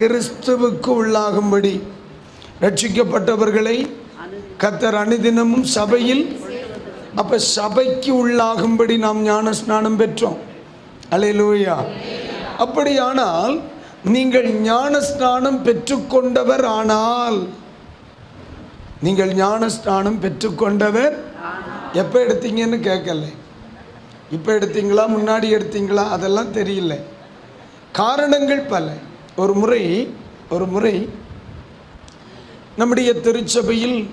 கிறிஸ்துவுக்கு உள்ளாகும்படி ரட்சிக்கப்பட்டவர்களை கத்தர் அனுதினமும் சபையில் அப்ப சபைக்கு உள்ளாகும்படி நாம் ஞான ஸ்நானம் பெற்றோம். அலையலூயா அப்படியானால் நீங்கள் ஞான ஸ்நானம் பெற்றுக்கொண்டவர் ஆனால் நீங்கள் ஞான ஸ்நானம் பெற்றுக்கொண்டவர் எப்போ எடுத்தீங்கன்னு கேட்கல. இப்போ எடுத்தீங்களா முன்னாடி எடுத்தீங்களா அதெல்லாம் தெரியல. காரணங்கள் பல. ஒரு முறை ஒரு முறை நம்முடைய திருச்சபையில்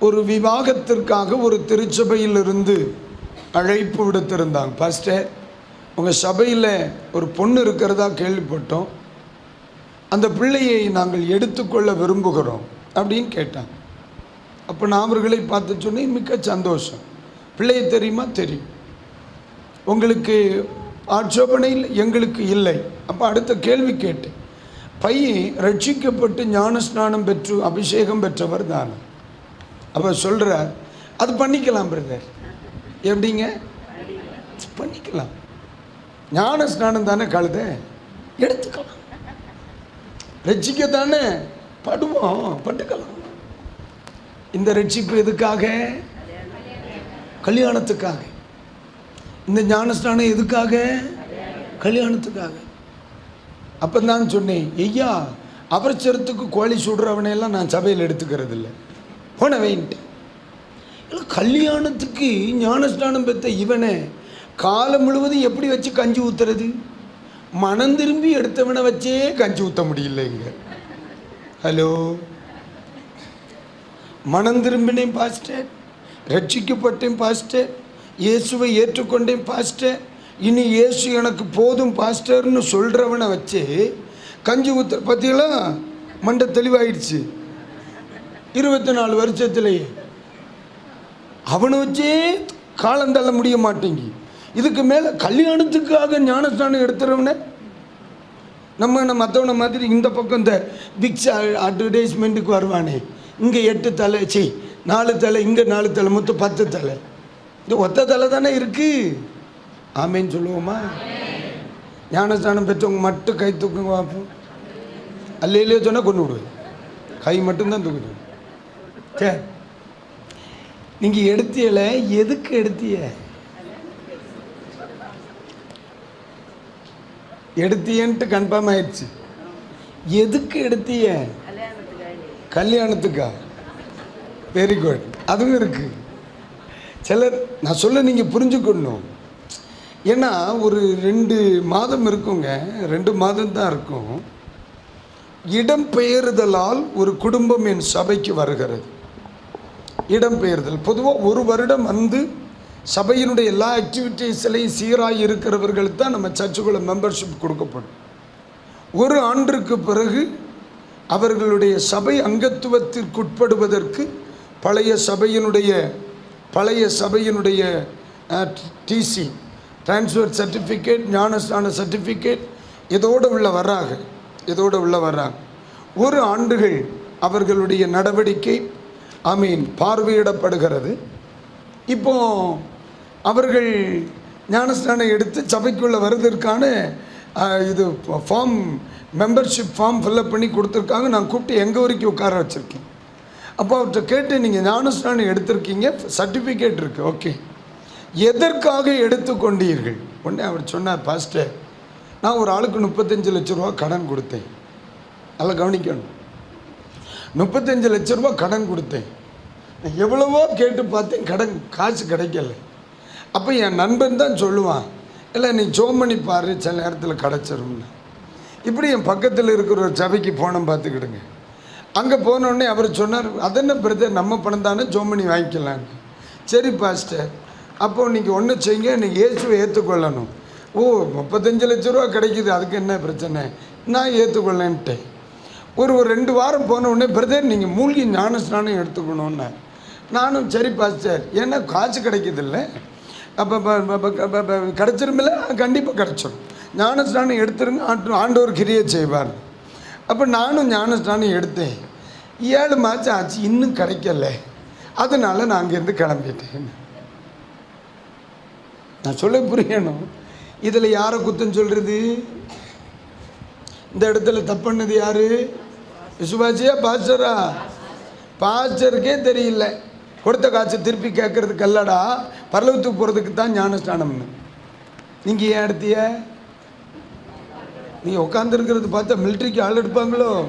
ஒரு விவாகத்திற்காக ஒரு திருச்சபையிலிருந்து அழைப்பு விடுத்திருந்தாங்க. பாஸ்டர் உங்கள் சபையில் ஒரு பொண்ணு இருக்கிறதா கேள்விப்பட்டோம். அந்த பிள்ளையை நாங்கள் எடுத்துக்கொள்ள விரும்புகிறோம் அப்படின்னு கேட்டாங்க. அப்போ நான் அவர்களை பார்த்து சொன்னேன் மிக்க சந்தோஷம். பிள்ளையை தெரியுமா? தெரியும். உங்களுக்கு ஆட்சோபனையில் எங்களுக்கு இல்லை. அப்போ அடுத்த கேள்வி கேட்டேன். பையன் ரட்சிக்கப்பட்டு ஞான ஸ்நானம் பெற்று அபிஷேகம் பெற்றவர் தான். அப்போ சொல்கிறார் அது பண்ணிக்கலாம் பிரதர் எப்படிங்க? பண்ணிக்கலாம். ஞான ஸ்நானம் தானே கழுத? எடுத்துக்கலாம். ரட்சிக்க தானே படுவோம் பட்டுக்கலாம் இந்த ரட்சிப்பு எதுக்காக? கல்யாணத்துக்காக. இந்த ஞானஸ்நானம் எதுக்காக? கல்யாணத்துக்காக. அப்போ தான் சொன்னேன் ஐயா அவசரத்துக்கு கோழி சுடுறவனையெல்லாம் நான் சபையில் எடுத்துக்கிறது இல்லை போன இல்லை கல்யாணத்துக்கு ஞானஸ்நானம் பெற்ற இவனை காலம் முழுவதும் எப்படி வச்சு கஞ்சி ஊத்துறது? மனம் திரும்பி எடுத்தவனை வச்சே கஞ்சி ஊற்ற முடியல இங்கே. ஹலோ? மனம் திரும்பினேன் பாஸ்டர். ரட்சிக்கப்பட்டேன் பாஸ்டர். இயேசுவை ஏற்றுக்கொண்டேன் பாஸ்டர் இனி இயேசு எனக்கு போதும் பாஸ்டர்னு சொல்கிறவனை வச்சு கஞ்சி ஊத்த பார்த்தீங்களா மண்டை தெளிவாயிடுச்சு. இருபத்தி நாலு வருஷத்துலேயே அவனை வச்சே காலம் தள்ள முடிய மாட்டேங்கி. இதுக்கு மேலே கல்யாணத்துக்காக ஞானஸ்தானம் எடுத்துறவனே? நம்ம நம்ம மற்றவனை மாதிரி இந்த பக்கம் இந்த பிக்ஸ் அட்வர்டைஸ்மெண்ட்டுக்கு வருவானே. இங்கே எட்டு தலை சி நாலு தலை இங்கே நாலு தலை மொத்தம் பத்து தலை. இந்த ஒத்த தலை தானே இருக்கு? ஆமேன்னு சொல்லுவோமா? ஞானஸ்தானம் பெற்றவங்க மட்டும் கை தூக்குங்க பார்ப்போம் அல்லையிலே சொன்னால் கொண்டு விடுவேன். கை மட்டும்தான் தூக்கிடுவேன் சே நீங்கள் எடுத்தியல? எதுக்கு எடுத்திய? எடுத்தியன்ட்டு கன்ஃபார்ம் ஆயிடுச்சு. எதுக்கு எடுத்திய? கல்யாணத்துக்கா? வெரி குட் அதுவும் இருக்கு. சிலர் நான் சொல்ல நீங்கள் புரிஞ்சுக்கணும். ஏன்னா ஒரு ரெண்டு மாதம் இருக்குங்க. ரெண்டு மாதம் தான் இருக்கும். இடம்பெயர்தலால் ஒரு குடும்பம் என் சபைக்கு வருகிறது. இடம்பெயர்தல் பொதுவாக ஒரு வருடம் வந்து சபையினுடைய எல்லா ஆக்டிவிட்டீஸ்லையும் சீராக இருக்கிறவர்களுக்கு தான் நம்ம சர்ச்சுக்குள்ள மெம்பர்ஷிப் கொடுக்கப்படும். ஒரு ஆண்டிற்கு பிறகு அவர்களுடைய சபை அங்கத்துவத்திற்குட்படுவதற்கு பழைய சபையினுடைய பழைய சபையினுடைய டிசி டிரான்ஸ்ஃபர் சர்டிஃபிகேட் ஞானஸ்தான சர்டிஃபிகேட் இதோடு உள்ள வர்றாங்க இதோடு உள்ள வர்றாங்க. ஒரு ஆண்டுகள் அவர்களுடைய நடவடிக்கை ஐ மீன் பார்வையிடப்படுகிறது. இப்போ அவர்கள் ஞானஸ்தானம் எடுத்து சபைக்குள்ளே வருவதற்கான இது ஃபார்ம் மெம்பர்ஷிப் ஃபார்ம் ஃபில்லப் பண்ணி கொடுத்துருக்காங்க. நான் கூப்பிட்டு எங்கள் வரைக்கும் உட்கார வச்சுருக்கேன். அப்போ அவர்கிட்ட கேட்டு நீங்கள் ஞானஸ்தானம் எடுத்திருக்கீங்க சர்டிஃபிகேட் இருக்குது ஓகே எதற்காக எடுத்துக்கொண்டீர்கள்? உடனே அவர் சொன்னார் பாஸ்டர் நான் ஒரு ஆளுக்கு முப்பத்தஞ்சு லட்ச ரூபா கடன் கொடுத்தேன். நல்லா கவனிக்கணும். முப்பத்தஞ்சு லட்ச ரூபா கடன் கொடுத்தேன். நான் எவ்வளவோ கேட்டு பார்த்தேன் கடன் காசு கிடைக்கல. அப்போ என் நண்பன் தான் சொல்லுவான் இல்லை நீ ஜோம் பண்ணி பாரு சில நேரத்தில் கிடச்சிரும்னு. இப்படி என் பக்கத்தில் இருக்கிற ஒரு சபைக்கு போனோம் பார்த்துக்கிடுங்க. அங்கே போனோடனே அவர் சொன்னார் அதென்ன பிரதர் நம்ம பணம் தானே ஜோம் பண்ணி வாங்கிக்கலான்னு சரி பாஸ்டர் அப்போது நீங்கள் ஒன்று செய்யுங்க நீங்கள் இயேசுவை ஏற்றுக்கொள்ளணும் ஓ முப்பத்தஞ்சு லட்ச ரூபா கிடைக்குது அதுக்கு என்ன பிரச்சனை? நான் ஏற்றுக்கொள்ளேன்ட்டேன் ஒரு ஒரு ரெண்டு வாரம் போன உடனே பிரதர் நீங்கள் மூழ்கி ஞான ஸ்நானம் எடுத்துக்கணும்னு. நானும் சரி பாஸ்டர் ஏன்னா காசு கிடைக்குதில்ல. அப்போ கிடச்சிருமில்ல கண்டிப்பாக கிடச்சிடும் ஞான ஸ்நானம் எடுத்துருங்க ஆண்டு ஆண்டோர் கிரியை செய்வார். அப்போ நானும் ஞானஸ்நானம் எடுத்தேன். ஏழு மாதம் ஆச்சு இன்னும் கிடைக்கல. அதனால நான் அங்கேருந்து கிளம்பிட்டேன். நான் சொல்ல புரியணும். இதில் யாரை குத்தம் சொல்கிறது இந்த இடத்துல தப்புன்னது யாரு? விசுவாசியா பாஸ்டரா? பாஸ்டருக்கே தெரியல. கொடுத்த காட்சி திருப்பி கேட்கறதுக்கு அல்லடா பரலவத்துக்கு போகிறதுக்கு தான் ஞானஸ்நானம்னு நீங்கள் ஏன் எடுத்திய நீ உட்காந்துருக்கிறது பார்த்தா மிலிட்ரிக்கு ஆள் எடுப்பாங்களோ?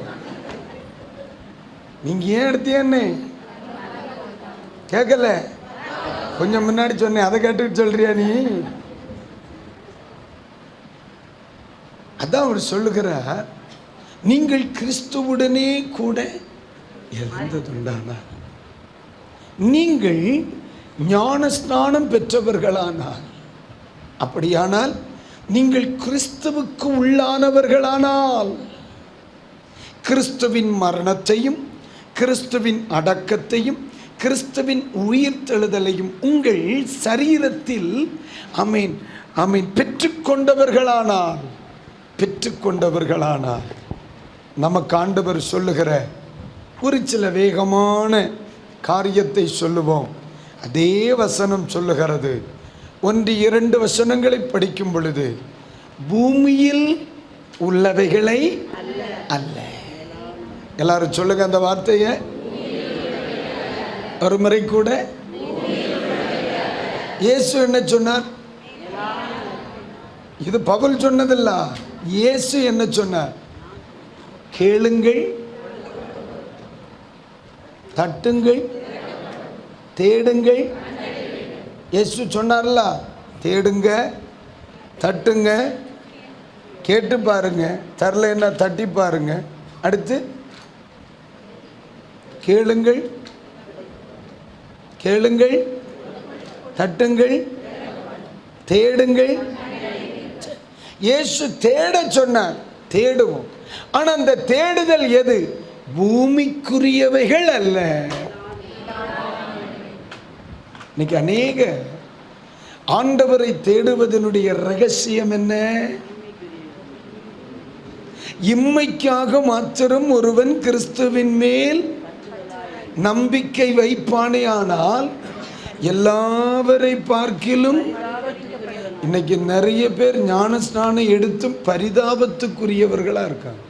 நீங்கள் ஏன் எடுத்தியன்னு கேட்கல. கொஞ்சம் முன்னாடி சொன்னேன். அதை கேட்டுக்கிட்டு சொல்றியா நீ? அதான் அவர் சொல்லுகிறார் நீங்கள் கிறிஸ்துவுடனே கூட இறந்ததுண்டானார் நீங்கள் ஞானஸ்நானம் பெற்றவர்களானார் அப்படியானால் நீங்கள் கிறிஸ்துவுக்கு உள்ளானவர்களானால் கிறிஸ்துவின் மரணத்தையும் கிறிஸ்துவின் அடக்கத்தையும் கிறிஸ்துவின் உயிர்த்தெழுதலையும் உங்கள் சரீரத்தில் அமீன் அமீன் பெற்றுக்கொண்டவர்களானால் பெற்றுக்கொண்டவர்களானால். நமக்கு ஆண்டவர் சொல்லுகிற ஒரு சில வேகமான காரியத்தை சொல்லுவோம். அதே வசனம் சொல்லுகிறது. ஒன்று இரண்டு வசனங்களை படிக்கும் பொழுது பூமியில் உள்ளவைகளை அல்ல. எல்லாரும் சொல்லுங்க அந்த வார்த்தையை. ஒரு முறை கூட. இயேசு என்ன சொன்னார்? இது பவுல் சொன்னதில்ல. இயேசு என்ன சொன்னார்? கேளுங்கள் தட்டுங்கள் தேடுங்கள் இயேசு சொன்னார்ல தேடுங்க தட்டுங்க கேட்டு பாருங்க தரல என்ன தட்டி பாருங்க. அடுத்து கேளுங்கள் கேளுங்கள் தட்டுங்கள் தேடுங்கள். இயேசு தேட சொன்னார் தேடுவோம். ஆனால் அந்த தேடுதல் எது? பூமிக்குரியவைகள் அல்ல. இன்னைக்கு அநேக ஆண்டவரை தேடுவதனுடைய ரகசியம் என்ன? இம்மைக்காக மாத்திரம் ஒருவன் கிறிஸ்துவின் மேல் நம்பிக்கை வைப்பானே ஆனால் எல்லாவரை பார்க்கிலும் இன்னைக்கு நிறைய பேர் ஞானஸ்நானம் எடுத்தும் பரிதாபத்துக்குரியவர்களாக இருக்காங்க.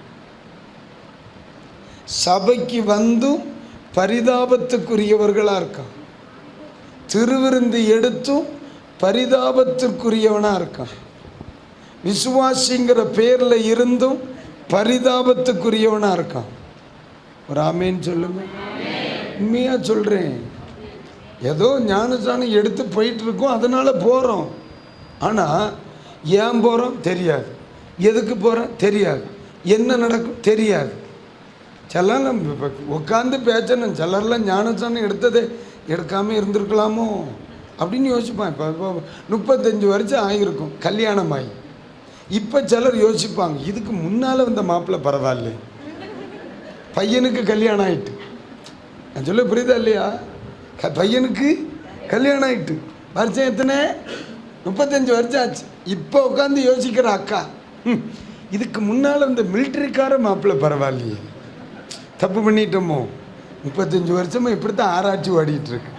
சபைக்கு வந்தும் பரிதாபத்துக்குரியவர்களாக இருக்கான் திருவிருந்து எடுத்தும் பரிதாபத்துக்குரியவனாக இருக்கான். விசுவாசிங்கிற பேரில் இருந்தும் பரிதாபத்துக்குரியவனாக இருக்கான். ஒரு ஆமேன்னு சொல்லுங்க. உண்மையாக சொல்கிறேன் ஏதோ ஞானசானம் எடுத்து போயிட்டு இருக்கோம் போகிறோம் ஆனால் ஏன் போகிறோம் தெரியாது. எதுக்கு போகிறோம் தெரியாது. என்ன நடக்கும்? தெரியாது. சிலர்லாம் உட்காந்து பேச்சணும் சிலர்லாம் ஞானசானம் எடுத்ததே எடுக்காமல் இருந்திருக்கலாமோ? அப்படின்னு யோசிப்பான். இப்போ இப்போ முப்பத்தஞ்சு வருஷம் ஆகியிருக்கும் கல்யாணம் ஆகி இப்போ சிலர் யோசிப்பாங்க இதுக்கு முன்னால் வந்த மாப்பிள்ளை பரவாயில்ல. பையனுக்கு கல்யாணம் ஆயிட்டு. நான் சொல்ல புரியுதா இல்லையா? க- பையனுக்கு கல்யாணம் ஆயிட்டு. வருஷம் எத்தனை? முப்பத்தஞ்சு வருஷம் ஆச்சு. இப்போ உட்காந்து யோசிக்கிற அக்கா ம், இதுக்கு முன்னால் இந்த மிலிட்டரிக்கார மாப்பிள்ளை பரவாயில்லையே. தப்பு பண்ணிட்டோமோ? முப்பத்தஞ்சு வருஷமா இப்படி தான் ஆராய்ச்சி ஓடிட்டு இருக்கு.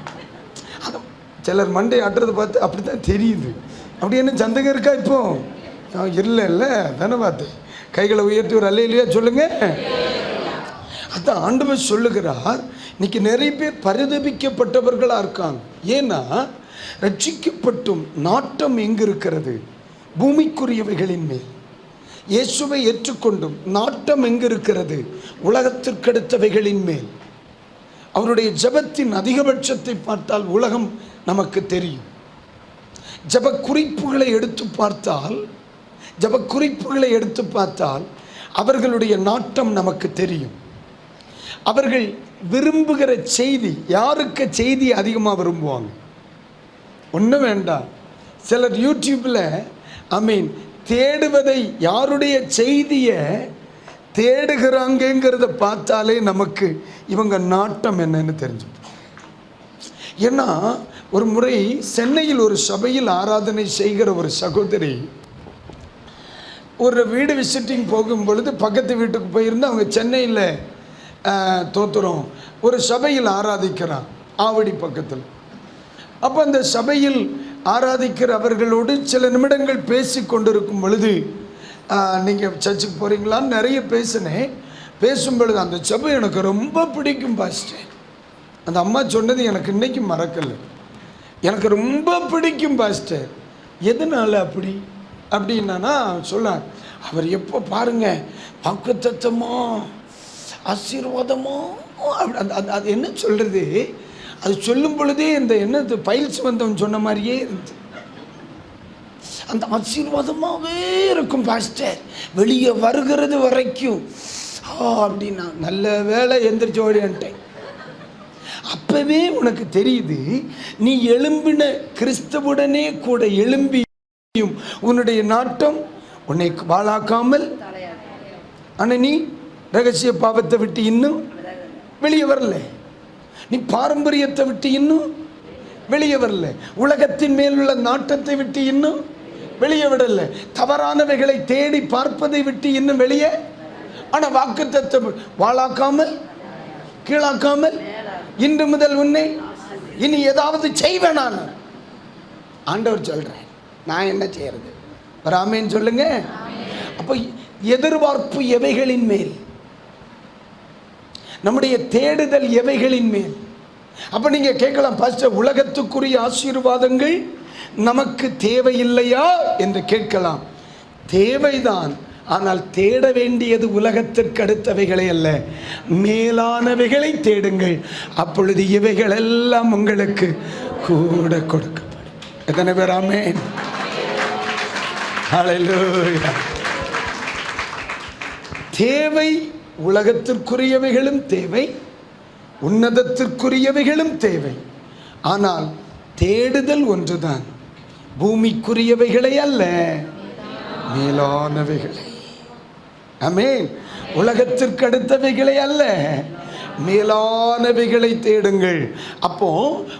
அது சிலர் மண்டை ஆட்டுறதை பார்த்து அப்படி தான் தெரியுது. அப்படி என்ன சந்தகம் இருக்கா இப்போ? இல்லை இல்லை. தானே பார்த்து. கைகளை உயர்த்தி ஒரு அல்லையிலையா சொல்லுங்க. அதான் ஆண்டவர் சொல்லுகிறார் இன்னைக்கு நிறைய பேர் பரிதபிக்கப்பட்டவர்களாக இருக்காங்க. ஏன்னா ரட்சிக்கப்பட்டும் நாட்டம் எங்கே இருக்கிறது பூமிக்குரியவைகளின் மேல். இயேசுவை ஏற்றுக்கொண்டும் நாட்டம் எங்கு இருக்கிறது உலகத்திற்கடுத்தவைகளின் மேல். அவருடைய ஜெபத்தின் அதிகபட்சத்தை பார்த்தால் உலகம் நமக்கு தெரியும். ஜெப குறிப்புகளை எடுத்து பார்த்தால் ஜெப குறிப்புகளை எடுத்து பார்த்தால் அவர்களுடைய நாட்டம் நமக்கு தெரியும். அவர்கள் விரும்புகிற செய்தி யாருக்கு செய்தி அதிகமாக விரும்புவாங்க? ஒன்றும் வேண்டாம். சிலர் யூடியூப்பில் ஐ மீன் தேடுவதை யாருடைய செய்தியை தேடுகிறாங்கங்கிறத பார்த்தாலே நமக்கு இவங்க நாட்டம் என்னன்னு தெரிஞ்சு ஏன்னா ஒரு முறை சென்னையில் ஒரு சபையில் ஆராதனை செய்கிற ஒரு சகோதரி ஒரு வீடு விசிட்டிங் போகும் பொழுது பக்கத்து வீட்டுக்கு போயிருந்து அவங்க சென்னையில் தோத்துறோம். ஒரு சபையில் ஆராதிக்கிறான் ஆவடி பக்கத்தில். அப்போ அந்த சபையில் ஆராதிக்கிற அவர்களோடு சில நிமிடங்கள் பேசி கொண்டிருக்கும் பொழுது நீங்கள் சர்ச்சுக்கு போகிறீங்களான்னு நிறைய பேசினேன். பேசும் பொழுது அந்த ஜெபம் எனக்கு ரொம்ப பிடிக்கும் பாஸ்டர் அந்த அம்மா சொன்னது எனக்கு இன்றைக்கும் மறக்கலை. எனக்கு ரொம்ப பிடிக்கும் பாஸ்டர் எதனால அப்படி? அப்படின்னா சொல்ல அவர் எப்போ பாருங்கள் வாக்குத்தத்தமோ ஆசீர்வாதமோ? அப்படி அந்த அது என்ன சொல்கிறது அது சொல்லும் பொழுதே இந்த என்னது பைல்ஸ் வந்தவன் சொன்ன மாதிரியே இருந்துச்சு அந்த ஆசீர்வாதமாகவே இருக்கும் பாஸ்டர் வெளியே வருகிறது வரைக்கும். ஆ அப்படின்னா நல்ல வேலை எந்திரிச்சு ஓடின்ட்டேன் அப்பவே உனக்கு தெரியுது நீ எழும்பின கிறிஸ்தவுடனே கூட எழும்பியும் உன்னுடைய நாட்டம் உன்னை வாழாக்காமல் ஆனால் நீ ரகசிய பாவத்தை விட்டு இன்னும் வெளியே வரல. நீ பாரம்பரியத்தை விட்டு இன்னும் வெளியே வரல. உலகத்தின் மேல் உள்ள நாட்டத்தை விட்டு இன்னும் வெளியே விடல. தவறானவைகளை தேடி பார்ப்பதை விட்டு இன்னும் வெளியே. ஆனால் வாக்கு தத்துவம் வாழாக்காமல் கீழாக்காமல் இன்று முதல் உன்னை இனி ஏதாவது செய்வேன் நான். ஆண்டவர் சொல்கிறேன் நான் என்ன செய்யறது? வராமேன்னு சொல்லுங்க. அப்போ எதிர்பார்ப்பு எவைகளின் மேல்? நம்முடைய தேடுதல் எவைகளின் மேல்? அப்போ நீங்கள் கேட்கலாம் பாஸ்டர் உலகத்துக்குரிய ஆசீர்வாதங்கள் நமக்கு தேவையில்லையா என்று கேட்கலாம். தேவைதான். ஆனால் தேட வேண்டியது உலகத்திற்கு அடுத்தவைகளை அல்ல. மேலானவைகளை தேடுங்கள். அப்பொழுது இவைகள் எல்லாம் உங்களுக்கு கூட கொடுக்கப்படும். எத்தனை பேர் தேவை உலகத்திற்குரியவைகளும் தேவை. உன்னதத்திற்குரியவைகளும் தேவை. ஆனால் தேடுதல் ஒன்றுதான். பூமிக்குரியவைகளை அல்ல மேலானவைகளை. அமேன் உலகத்திற்கு அடுத்தவைகளை அல்ல மேலானவைகளை தேடுங்கள். அப்போ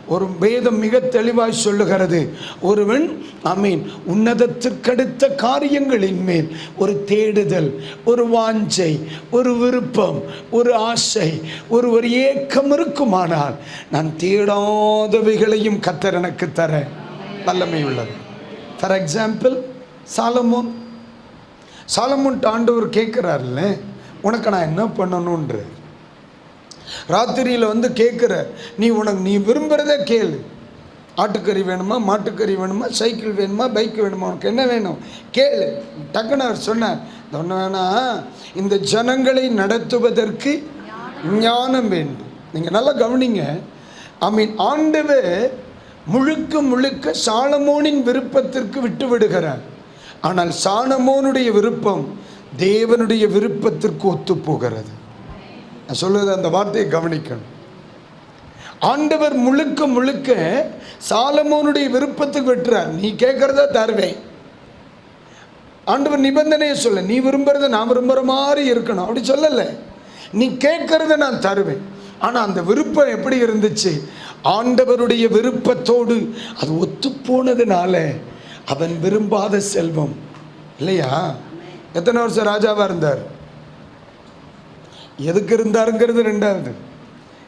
ஒரு வேதம் மிக தெளிவாய் சொல்லுகிறது. ஒருவன் அமீன் உன்னதத்திற்கடுத்த காரியங்களின் மேல் ஒரு தேடுதல் ஒரு வாஞ்சை ஒரு விருப்பம் ஒரு ஆசை ஒரு ஒரு ஏக்கம் இருக்குமானால் நான் தேடாதவைகளையும் கத்தர் எனக்கு தரேன் வல்லமை உள்ளது ஃபார் எக்ஸாம்பிள் சாலமோன் சாலமோன்ட்டு ஆண்டவர் கேட்குறாருல்ல உனக்கு நான் என்ன பண்ணணுன்ற ராத்திரியில் வந்து கேட்குற நீ உனக்கு நீ விரும்புகிறத கேளு. ஆட்டுக்கறி வேணுமா மாட்டுக்கறி வேணுமா சைக்கிள் வேணுமா பைக் வேணுமா உனக்கு என்ன வேணும்? கேளு. டக்குன்னு அவர் சொன்னார் ஒன்று வேணா இந்த ஜனங்களை நடத்துவதற்கு ஞானம் வேண்டும். நீங்கள் நல்லா கவனிங்க. ஐ மீன் ஆண்டவர் முழுக்க முழுக்க சாலமோனின் விருப்பத்திற்கு விட்டுவிடுகிறார். ஆனால் சாலமோனுடைய விருப்பம் தேவனுடைய விருப்பத்திற்கு ஒத்து போகிறது நான் சொல்லுவது அந்த வார்த்தையை கவனிக்கணும். ஆண்டவர் முழுக்க முழுக்க சாலமோனுடைய விருப்பத்துக்கு வெட்டுறார். நீ கேட்கறத தருவேன். ஆண்டவர் நிபந்தனையை சொல்ல. நீ விரும்புறத நான் விரும்புகிற மாதிரி இருக்கணும். அப்படி சொல்லலை. நீ கேட்கறத நான் தருவேன். ஆனால் அந்த விருப்பம் எப்படி இருந்துச்சு? ஆண்டவருடைய விருப்பத்தோடு அது ஒத்துப்போனதுனால அவன் விரும்பாத செல்வம். இல்லையா? எத்தனை வருஷம் ராஜாவாக இருந்தார்? எதுக்கு இருந்தாருங்கிறது ரெண்டாவது.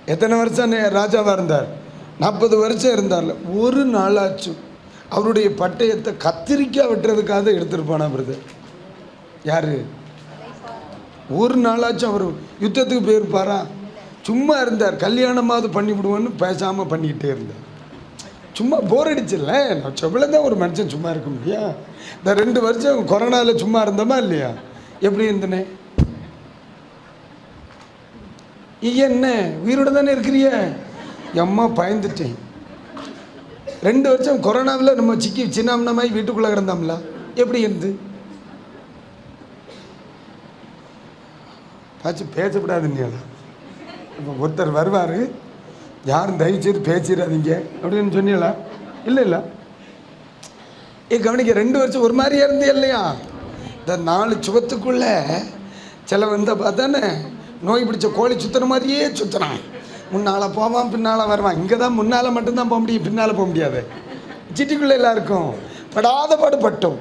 எத்தனை வருஷம் நே- இருந்தார்? நாற்பது வருஷம் இருந்தார்ல ஒரு நாளாச்சும் அவருடைய பட்டயத்தை கத்திரிக்காய் வெட்டுறதுக்காக எடுத்துட்டு போனா பிரதர். யாரு? ஒரு நாளாச்சும் அவர். யுத்தத்துக்கு போயிருப்பாரா? சும்மா இருந்தார் கல்யாணமாவது பண்ணிவிடுவோன்னு பேசாமல் பண்ணிக்கிட்டே இருந்தார். சும்மா போர் அடிச்சில்ல நான் செவ்வளோ தான் ஒரு மனுஷன் சும்மா இருக்க முடியா? இந்த ரெண்டு வருஷம் கொரோனாவில் சும்மா இருந்தோமா இல்லையா? எப்படி இருந்தனே? ஐயா என்ன உயிரோட தானே இருக்கிறிய? எம்மா பயந்துட்டேன். ரெண்டு வருஷம் கொரோனாவில் நம்ம சிக்கி சின்னாமனமாய் வீட்டுக்குள்ளே கிடந்தோம்ல. எப்படி இருந்து? பாச்சு பேசக்கூடாதுன்னு இப்போ ஒருத்தர் வருவார். யாரும் தயவு பேசிடாதீங்க. அப்படின்னு சொன்னீங்களா? இல்லை இல்லை. ஏ கவனிக்க ரெண்டு வருஷம் ஒரு மாதிரியா இருந்தே இல்லையா? இந்த நாலு சுகத்துக்குள்ள சில வந்த பார்த்தானே நோய் பிடிச்ச கோழி சுற்றுற மாதிரியே சுற்றுறான் முன்னால் போவான் பின்னால் வருவான். இங்கே தான் முன்னால் மட்டும்தான் போக முடியும் பின்னால் போக முடியாது. சிட்டிக்குள்ளே எல்லாருக்கும் படாத பாடு பட்டோம்.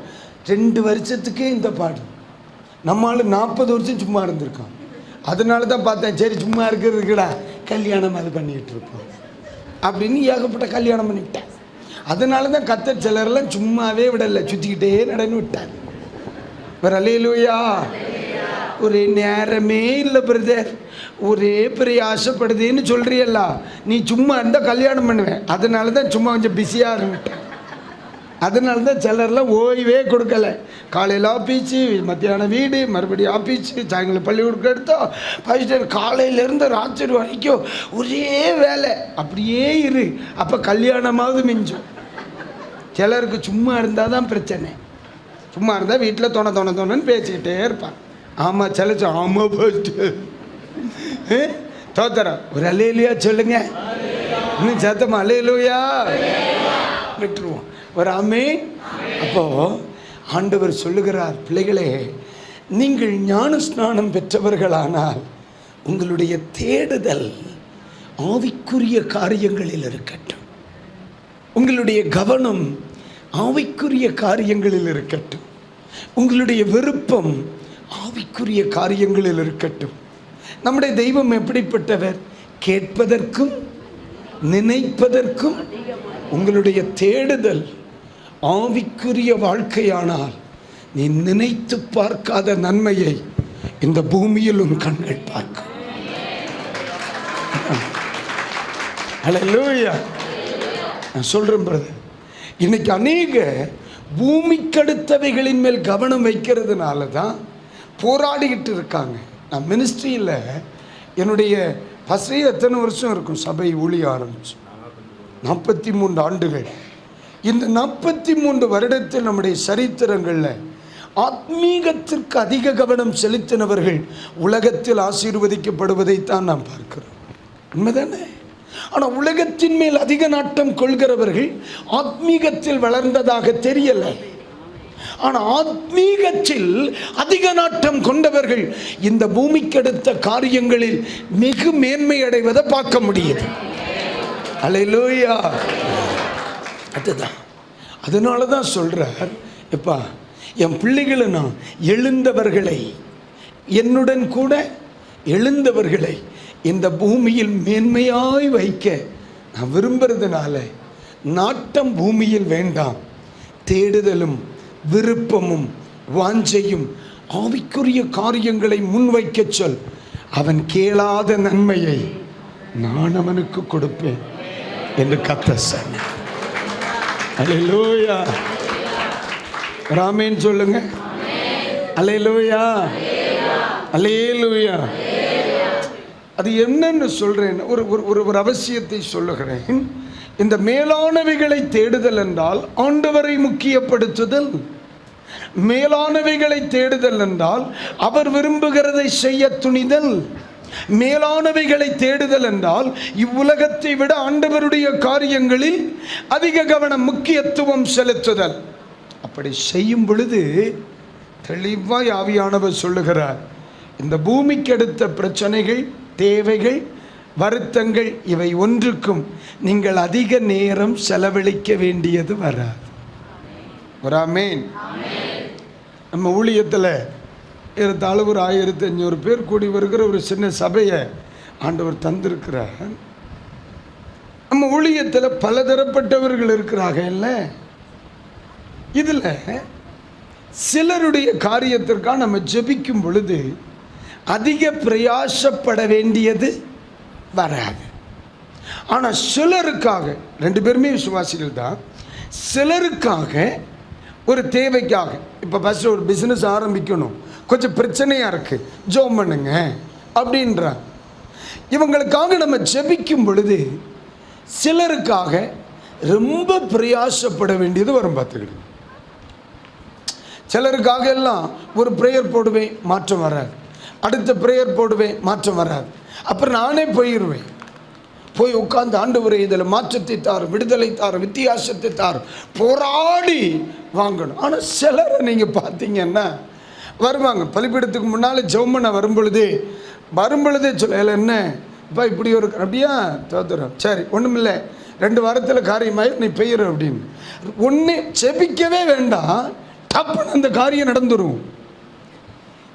ரெண்டு வருஷத்துக்கே இந்த பாடு. நம்மளால் நாற்பது வருஷம் சும்மா இருந்திருக்கோம் அதனால தான் பார்த்தேன் சரி சும்மா இருக்கிறதுக்குடா கல்யாணம் அது பண்ணிக்கிட்டு இருப்போம். அப்படின்னு ஏகப்பட்ட கல்யாணம் பண்ணிவிட்டேன் அதனால தான் கத்தர் சிலரெல்லாம் சும்மாவே விடலை சுற்றிக்கிட்டே நடன்னு விட்டாங்க வேற அலையிலுயா ஒரே நேரமே இல்லை பிரதர். ஒரே பெரிய ஆசைப்படுதுன்னு சொல்றியல்ல. நீ சும்மா இருந்தால் கல்யாணம் பண்ணுவேன். அதனால தான் சும்மா கொஞ்சம் பிஸியாக இருந்துட்டேன். அதனால தான் சிலர்லாம் ஓய்வே கொடுக்கல. காலையில் ஆஃபீஸு மத்தியானம் வீடு மறுபடியும் ஆஃபீஸு சாயங்காலம் பள்ளிக்கூடம் எடுத்தோம் ஃபஸ்ட்டு காலையிலேருந்து ராத்திரி வரைக்கும் ஒரே வேலை. அப்படியே இரு. அப்போ கல்யாணமாவது மிஞ்சும். சிலருக்கு சும்மா இருந்தால் தான் பிரச்சனை. சும்மா இருந்தால் வீட்டில் தோண தோண தோணுன்னு பேசிக்கிட்டே இருப்பான். ஆமாம் சிலச்சு ஆமாம் ஃபஸ்ட்டு தோத்தரம் ஒரு அலையிலையா சொல்லுங்க. இன்னும் சத்தம் அலையிலுயா விட்டுருவோம். ஒரு ஆமே அப்போ ஆண்டவர் சொல்லுகிறார் பிள்ளைகளே நீங்கள் ஞான ஸ்நானம் பெற்றவர்களானால் உங்களுடைய தேடுதல் ஆவிக்குரிய காரியங்களில் இருக்கட்டும். உங்களுடைய கவனம் ஆவிக்குரிய காரியங்களில் இருக்கட்டும். உங்களுடைய விருப்பம் ஆவிக்குரிய காரியங்களில் இருக்கட்டும். நம்முடைய தெய்வம் எப்படிப்பட்டவர்? கேட்பதற்கும் நினைப்பதற்கும் உங்களுடைய தேடுதல் ஆவிக்குரிய வாழ்க்கையானால் நீ நினைத்து பார்க்காத நன்மையை இந்த பூமியில் உன் கண்கள் பார்க்கும். ஹalleluya நான் சொல்கிறேன் பிரதர் இன்னைக்கு அநேக பூமிக்கடுத்தவைகளின் மேல் கவனம் வைக்கிறதுனால தான் போராடிக்கிட்டு இருக்காங்க. நான் மினிஸ்ட்ரியில் என்னுடைய ஃபஸ்ட்டே எத்தனை வருஷம் இருக்கும்? சபை ஊழிய ஆரம்பிச்சு. நாற்பத்தி மூன்று ஆண்டுகள். இந்த நாற்பத்தி மூன்று வருடத்தில் நம்முடைய சரித்திரங்களில் ஆத்மீகத்திற்கு அதிக கவனம் செலுத்தினவர்கள் உலகத்தில் ஆசீர்வதிக்கப்படுவதைத்தான் நாம் பார்க்கிறோம். உண்மைதானே? ஆனால் உலகத்தின் மேல் அதிக நாட்டம் கொள்கிறவர்கள் ஆத்மீகத்தில் வளர்ந்ததாக தெரியலை. ஆனால் ஆத்மீகத்தில் அதிக நாட்டம் கொண்டவர்கள் இந்த பூமிக்கு எடுத்த காரியங்களில் மிகு மேன்மை அடைவதை பார்க்க முடியுது. அலையிலோயா. அதுதான். அதனால தான் சொல்கிறார் எப்பா என் பிள்ளைகளை நான் எழுந்தவர்களை என்னுடன் கூட எழுந்தவர்களை இந்த பூமியில் மேன்மையாய் வைக்க நான் விரும்புறதுனால நாட்டம் பூமியில் வேண்டாம். தேடுதலும் விருப்பமும் வாஞ்சையும் ஆவிக்குரிய காரியங்களை முன்வைக்கச் சொல். அவன் கேளாத நன்மையை நான் அவனுக்கு கொடுப்பேன் என்று கத்த சொன்னார். அலையிலூயா ராமேன் சொல்லுங்க. அலையிலூயா அலையிலூயா அது என்னன்னு சொல்றேன். ஒரு ஒரு ஒரு ஒரு அவசியத்தை சொல்லுகிறேன். இந்த மேலானவைகளை தேடுதல் என்றால் ஆண்டவரை முக்கியப்படுத்துதல். மேலானவைகளை தேடுதல் என்றால் அவர் விரும்புகிறதை செய்ய துணிதல். மேலானவைகளை தேடுதல் என்றால் இவ்வுலகத்தை விட ஆண்டவருடைய காரியங்களில் அதிக கவனம் முக்கியத்துவம் செலுத்துதல். அப்படி செய்யும் பொழுது தெளிவாய் ஆவியானவர் சொல்லுகிறார் இந்த பூமிக்கு அடுத்த பிரச்சனைகள் தேவைகள் வருத்தங்கள் இவை ஒன்றுக்கும் நீங்கள் அதிக நேரம் செலவழிக்க வேண்டியது வராது. வராமேன் நம்ம ஊழியத்தில் ஏறத்தாழ ஒரு ஆயிரத்தி அஞ்சூறு பேர் கூடி வருகிற ஒரு சின்ன சபையை ஆண்டவர் தந்திருக்கிறார். நம்ம ஊழியத்தில் பலதரப்பட்டவர்கள் இருக்கிறாங்க இல்லை? இதில் சிலருடைய காரியத்திற்காக நம்ம ஜெபிக்கும் பொழுது அதிக பிரயாசப்பட வேண்டியது வராது. ஆனால் சிலருக்காக ரெண்டு பேருமே விசுவாசிகள் தான் சிலருக்காக ஒரு தேவைக்காக இப்போ ஃபஸ்ட்டு ஒரு பிஸ்னஸ் ஆரம்பிக்கணும். கொஞ்சம் பிரச்சனையாக இருக்குது ஜோம் பண்ணுங்க. அப்படின்ற. இவங்களுக்காக நம்ம ஜெபிக்கும் பொழுது சிலருக்காக ரொம்ப பிரயாசப்பட வேண்டியது வரும் பார்த்துக்கிட்டு சிலருக்காக எல்லாம் ஒரு ப்ரேயர் போடுவேன் மாற்றம் வராது. அடுத்த ப்ரேயர் போடுவேன் மாற்றம் வராது. அப்புறம் நானே போயிடுவேன் போய் உட்கார்ந்து ஆண்டவரே இதில் மாற்றத்தை தார் விடுதலை தார் வித்தியாசத்தை தார் போராடி வாங்கணும். ஆனால் சிலரை நீங்கள் பார்த்தீங்கன்னா வருவாங்க. பலிப்பீடத்துக்கு முன்னால் ஜெவமண்ண வரும்பொழுதே வரும்பொழுதே சொல்ல என்ன? இப்போ இப்படி ஒரு அப்படியா தோத்துறோம். சரி ஒன்றுமில்லை ரெண்டு வாரத்தில் காரியமாயி நீ பெய்யிற அப்படின்னு. ஒன்று செபிக்கவே வேண்டாம். டப்புன்னு அந்த காரியம் நடந்துடும்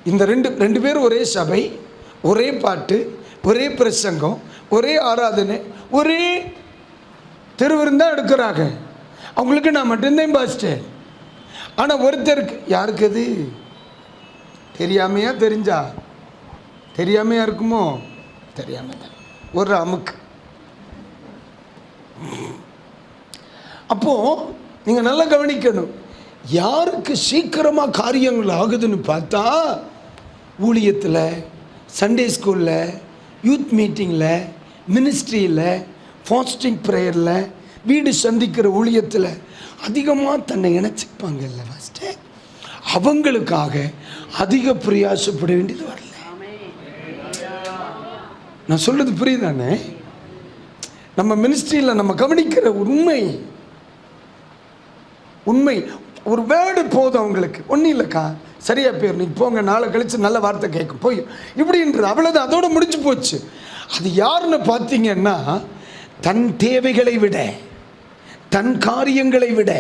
இந்த ரெண்டு ரெண்டு பேரும் ஒரே சபை ஒரே பாட்டு ஒரே பிரசங்கம் ஒரே ஆராதனை ஒரே திருவிருந்தான் எடுக்கிறாங்க. அவங்களுக்கு நான் மட்டும்தான் பாஸ்டர். ஆனால் ஒருத்தருக்கு யாருக்கு அது? தெரியாமையா தெரிஞ்சா? தெரியாமையா இருக்குமோ? தெரியாம ஒரு அமுக்கு. அப்போ நீங்க நல்லா கவனிக்கணும். யாருக்கு சீக்கிரமா காரியங்கள் ஆகுதுன்னு பார்த்தா ஊழியத்தில் சண்டே ஸ்கூலில் யூத் மீட்டிங்கில் மினிஸ்ட்ரியில் ஃபாஸ்டிங் ப்ரேயரில் வீடு சந்திக்கிற ஊழியத்தில் அதிகமாக தன்னை இணைச்சிப்பாங்கல்ல ஃபஸ்ட்டு அவங்களுக்காக அதிக பிரயாசப்பட வேண்டியது வரல. நான் சொல்றது புரியுதானே? நம்ம மினிஸ்ட்ரியில் நம்ம கவனிக்கிற உண்மை உண்மை ஒரு வேர்டு போதும் அவங்களுக்கு. ஒன்றும் இல்லைக்கா. சரியா போயிடும் நீ போங்க நாளை கழித்து நல்ல வார்த்தை கேட்கும். போய் இப்படின்றது அவ்வளோதான் அதோடு முடிஞ்சு போச்சு. அது யாருன்னு பார்த்தீங்கன்னா தன் தேவைகளை விட தன் காரியங்களை விட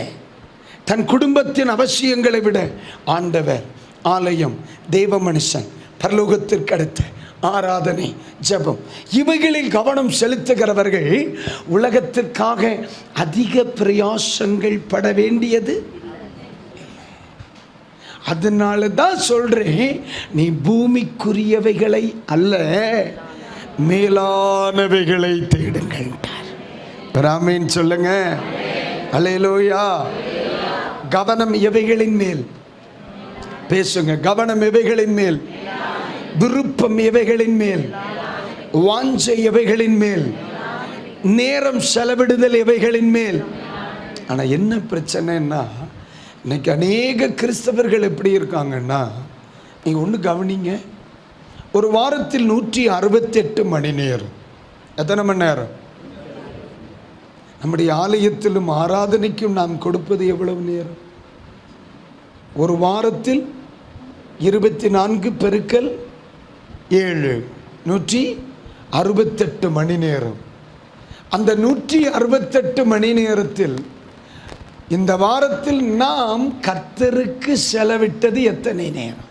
தன் குடும்பத்தின் அவசியங்களை விட ஆண்டவர் ஆலயம் தெய்வ மனுஷன் பரலோகத்திற்கு அடுத்த ஆராதனை ஜெபம். இவைகளில் கவனம் செலுத்துகிறவர்கள் உலகத்திற்காக அதிக பிரயாசங்கள் பட வேண்டியது. அதனால தான் சொல்றேன் நீ பூமிக்குரியவைகளை அல்ல மேலானவைகளை தேடுங்கள் ராமேன் சொல்லுங்க. அலையலோயா. கவனம் எவைகளின் மேல். பேசுங்க கவனம் எவைகளின் மேல்? விருப்பம் எவைகளின் மேல்? வாஞ்சை எவைகளின் மேல்? நேரம் செலவிடுதல் எவைகளின் மேல்? ஆனால் என்ன பிரச்சனைன்னா இன்னைக்கு அநேக கிறிஸ்தவர்கள் எப்படி இருக்காங்கன்னா நீங்கள் ஒன்று கவனிங்க ஒரு வாரத்தில் நூற்றி அறுபத்தெட்டு மணி நேரம். எத்தனை மணி நேரம்? நம்முடைய ஆலயத்திலும் ஆராதனைக்கும் நாம் கொடுப்பது எவ்வளவு நேரம்? ஒரு வாரத்தில் இருபத்தி நான்கு பெருக்கல் ஏழு நூற்றி அறுபத்தெட்டு மணி நேரம். அந்த நூற்றி அறுபத்தெட்டு மணி நேரத்தில் இந்த வாரத்தில் நாம் கர்த்தருக்கு செலவிட்டது எத்தனை நேரம்?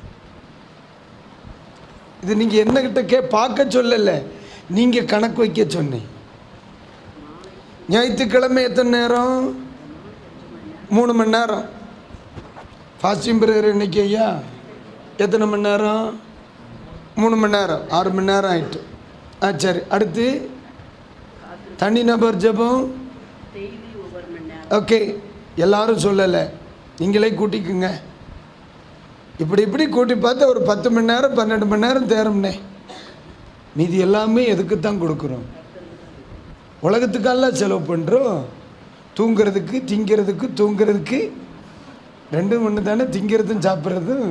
இது நீங்கள் என்னகிட்ட கே பார்க்க சொல்லலை. நீங்கள் கணக்கு வைக்க சொன்னேன் ஞாயிற்றுக்கிழமை எத்தனை நேரம்? மூணு மணி நேரம். ஃபாஸ்டிங் ப்ரேயர் இன்றைக்கி ஐயா? எத்தனை மணி நேரம்? மூணு மணி நேரம். ஆறு மணி நேரம் ஆயிட்டு. ஆ சரி. அடுத்து? தனி நபர் ஜெபம்? ஓகே. எல்லாரும் சொல்லலை. நீங்களே கூட்டிக்குங்க. இப்படி இப்படி கூட்டி பார்த்து ஒரு பத்து மணி நேரம் பன்னெண்டு மணி நேரம் தேரும்னே. மீதி எல்லாமே எதுக்கு தான் கொடுக்குறோம்? உலகத்துக்கெல்லாம் செலவு பண்ணுறோம் தூங்குறதுக்கு திங்கிறதுக்கு தூங்குறதுக்கு ரெண்டும் ஒன்று தானே திங்கிறதும் சாப்பிட்றதும்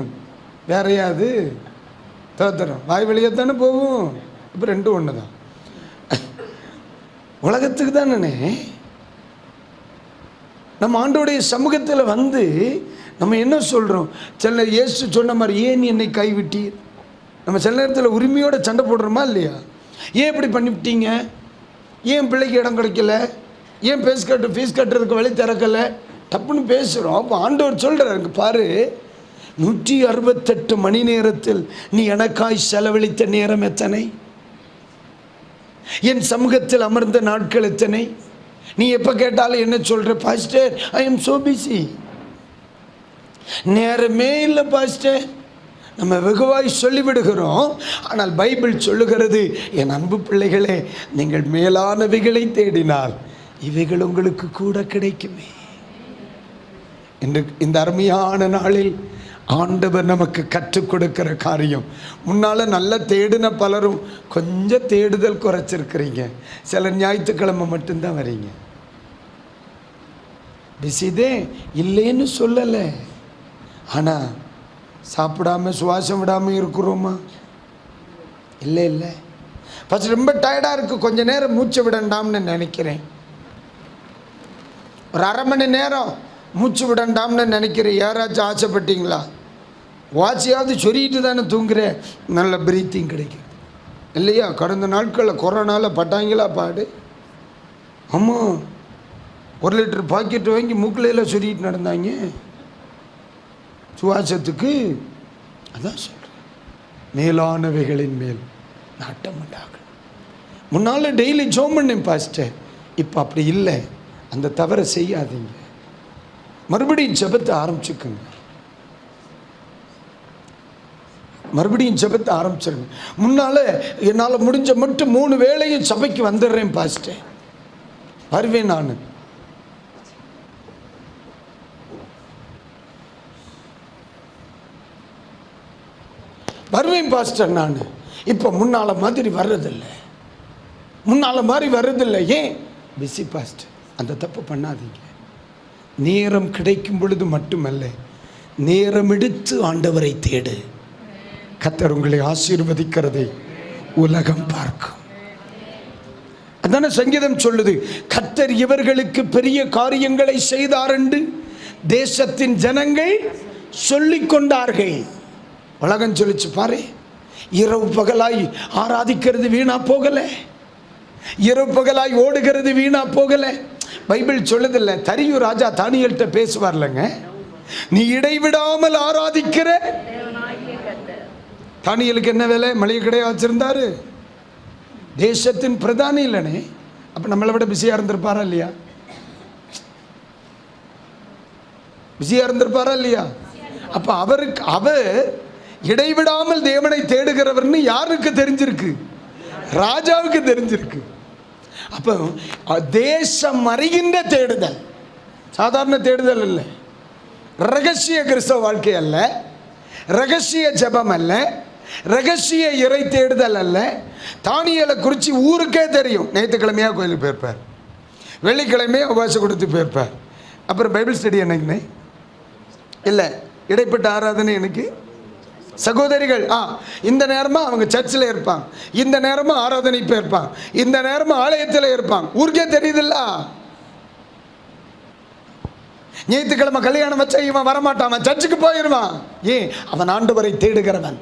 வேறையாது. தோத்திரம் வாய் வழியாக தானே போகும். இப்போ ரெண்டும் ஒன்று தான் உலகத்துக்கு தானே? நம்ம ஆண்டோடைய சமூகத்தில் வந்து நம்ம என்ன சொல்கிறோம் சில இயேசு சொன்ன மாதிரி ஏன் என்னை கைவிட்டீர்? நம்ம சில நேரத்தில் உரிமையோட சண்டை போடுறோமா இல்லையா? ஏன் இப்படி பண்ணிவிட்டீங்க? ஏன் பிள்ளைக்கு இடம் கிடைக்கல? ஏன் ஃபீஸ் கட்டு ஃபீஸ் கட்டுறதுக்கு வழி திறக்கலை? தப்புன்னு பேசுகிறோம் அப்போ ஆண்டவர் சொல்கிறாரு பாரு. நூற்றி அறுபத்தெட்டு மணி நேரத்தில் நீ எனக்காய் செலவழித்த நேரம் எத்தனை? என் சமூகத்தில் அமர்ந்த நாட்கள் எத்தனை? நீ எப்போ கேட்டாலும் என்ன சொல்கிற pastor I am so busy நேரமே இல்லை பாஸ்டர் நம்ம வெகுவாய் சொல்லிவிடுகிறோம். ஆனால் பைபிள் சொல்லுகிறது என் அன்பு பிள்ளைகளே நீங்கள் மேலானவைகளை தேடினால் இவைகள் உங்களுக்கு கூட கிடைக்குமே. இன்று இந்த அருமையான நாளில் ஆண்டவர் நமக்கு கற்றுக் கொடுக்கிற காரியம். முன்னால் நல்லா தேடின பலரும் கொஞ்சம் தேடுதல் குறைச்சிருக்கிறீங்க. சில ஞாயிற்றுக்கிழமை மட்டும்தான் வரீங்க. பிஸிதே இல்லைன்னு சொல்லலை. ஆனால் சாப்பிடாம சுவாசம் விடாமல் இருக்கிறோமா? இல்லை இல்லை. ஃபஸ்ட் ரொம்ப டயர்டாக இருக்குது கொஞ்ச நேரம் மூச்சு விடண்டாம்னு நினைக்கிறேன். ஒரு அரை மணி நேரம் மூச்சு விடண்டாம்னு நினைக்கிறேன். யாராச்சும் ஆசைப்பட்டீங்களா? வாட்சியாவது சொல்லிட்டு தானே தூங்குறேன். நல்ல பிரீத்திங் கிடைக்கும். இல்லையா? கடந்த நாட்களில் கொரோனாவில் பட்டாங்களா பாடு? ஆமாம் ஒரு லிட்டர் பாக்கெட் வாங்கி மூக்கிலையில் சொல்லிட்டு நடந்தாங்க. சுவாசத்துக்கு அதான் சொல்கிறேன் மேலானவைகளின் மேல் நாட்டம் உண்டாகணும். முன்னால் டெய்லி ஜோம் பண்ணேன் பாஸ்டர் இப்போ அப்படி இல்லை. அந்த தவறை செய்யாதீங்க. மறுபடியும் ஜபத்தை ஆரம்பிச்சுக்குங்க. மறுபடியும் ஜபத்தை ஆரம்பிச்சிருங்க. முன்னால் என்னால் முடிஞ்ச மட்டும் மூணு வேளையும் சபைக்கு வந்துடுறேன் பாஸ்டே வருவேன் நான். வருவேன் பாஸ்டர் நான். இப்போ முன்னால் மாதிரி வர்றதில்லை. முன்னால் மாதிரி வர்றதில்லை. ஏன்? Busy pastor. அந்த தப்பு பண்ணாதீங்க. நேரம் கிடைக்கும் பொழுது மட்டுமல்ல நேரம் எடுத்து ஆண்டவரை தேடு. கத்தர் உங்களை ஆசீர்வதிக்கிறதை. உலகம் பார்க்கும். அதான சங்கீதம் சொல்லுது கத்தர் இவர்களுக்கு பெரிய காரியங்களை செய்தார் என்று தேசத்தின் ஜனங்கள் சொல்லிக் கொண்டார்கள். உலகம் சொல்லிச்சு பாரு இரவு பகலாய் ஆராதிக்கிறது வீணா போகல. இரவு பகலாய் ஓடுகிறது வீணா போகலை. பைபிள் சொல்லுதில்ல தரியும் ராஜா தானியல்கிட்ட பேசுவார்லங்க. நீ இடைவிடாமல் ஆராதிக்கிற. தானியலுக்கு என்ன வேலை? மளிகை கடையா வச்சிருந்தாரு. தேசத்தின் பிரதானி இல்லைனே. அப்போ நம்மளை விட பிஸியாக இருந்திருப்பாரா இல்லையா? பிஸியாக இருந்திருப்பாரா இல்லையா? அப்போ அவருக்கு அவர் இடைவிடாமல் தேவனை தேடுகிறவர்னு யாருக்கு தெரிஞ்சிருக்கு? ராஜாவுக்கு தெரிஞ்சிருக்கு. அப்போ தேசம் அறிகின்ற தேடுதல். சாதாரண தேடுதல் இல்லை ரகசிய கிறிஸ்தவ வாழ்க்கை அல்ல. ரகசிய ஜெபம் அல்ல. ரகசிய இறை தேடுதல் அல்ல. தானியலை குறித்து ஊருக்கே தெரியும். ஞாயிற்றுக்கிழமையாக கோயிலுக்கு போயிருப்பார். வெள்ளிக்கிழமையாக உபவாசம் கொடுத்து போயிருப்பார். அப்புறம் பைபிள் ஸ்டடி என்னைக்குன்னு? இல்லை இடைப்பட்ட ஆராதனை எனக்கு சகோதரிகள் ஆ இந்த நேரமாக அவங்க சர்ச்சில் இருப்பாங்க. இந்த நேரமாக ஆராதனை இருப்பாங்க. இந்த நேரமாக ஆலயத்தில் இருப்பாங்க. ஊருக்கே தெரியுதுல்ல? ஞாயிற்றுக்கிழமை கல்யாணம் வச்சா இவன் வரமாட்டான். அவன் சர்ச்சுக்கு போயிடுவான் ஏன்? அவன் ஆண்டவரை தேடுகிறவன்.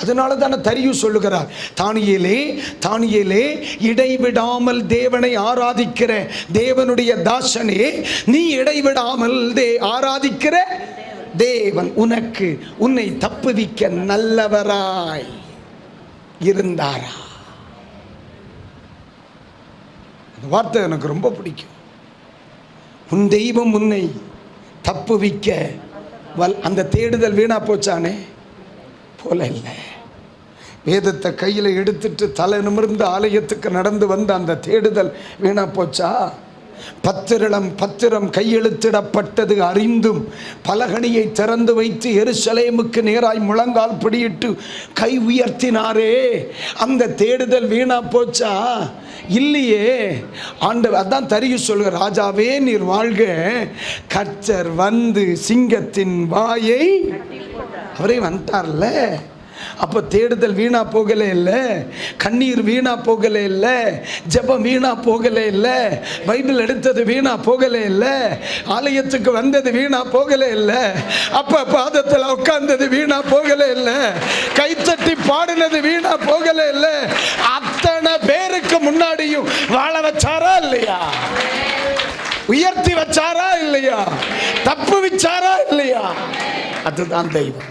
அதனால தானே தரியு சொல்லுகிறார். தானியலே தானியலே இடைவிடாமல் தேவனை ஆராதிக்கிற தேவனுடைய தாசனே நீ இடைவிடாமல் தே ஆராதிக்கிற தேவன் உனக்கு உன்னை தப்புவிக்க நல்லவராய் இருந்தாரா? அந்த வார்த்தை எனக்கு ரொம்ப பிடிக்கும். உன் தெய்வம் உன்னை தப்புவிக்க வல் அந்த தேடுதல் வீணா போச்சானே? போல இல்லை. வேதத்தை கையில் எடுத்துட்டு தலை நிமிர்ந்து ஆலயத்துக்கு நடந்து வந்த அந்த தேடுதல் வீணா போச்சா? பத்திரளம் பத்திரம் கையெழுத்திடப்பட்டது அறிந்தும் பலகணியை திறந்து வைத்து எருசலேமுக்கு நேராய் முழங்கால் பிடியிட்டு கை உயர்த்தினாரே. அந்த தேடுதல் வீணா போச்சா? இல்லையே. ஆண்டவர் அதான் தரிய சொல்லுங்க ராஜாவே நீர் வாழ்க. கச்சர் வந்து சிங்கத்தின் வாயை அவரே வந்துட்டார்ல. அப்போ தேடுதல் வீணா போகலே இல்லை கண்ணீர் வீணா போகலே இல்லை ஜெபம் வீணா போகலே இல்லை பைபிள் எடுத்தது வீணா போகலே இல்லை ஆலயத்துக்கு வந்தது வீணா போகலே இல்லை அப்போ பாதத்தில் உட்கார்ந்தது வீணா போகலே இல்லை கைத்தட்டி பாடினது வீணா போகலே இல்லை அத்தனை பேருக்கு முன்னாடியும் வாழ வச்சாரா இல்லையா? உயர்த்தி வச்சாரா இல்லையா? தப்பு வச்சாரா இல்லையா? அதுதான் தெய்வம்.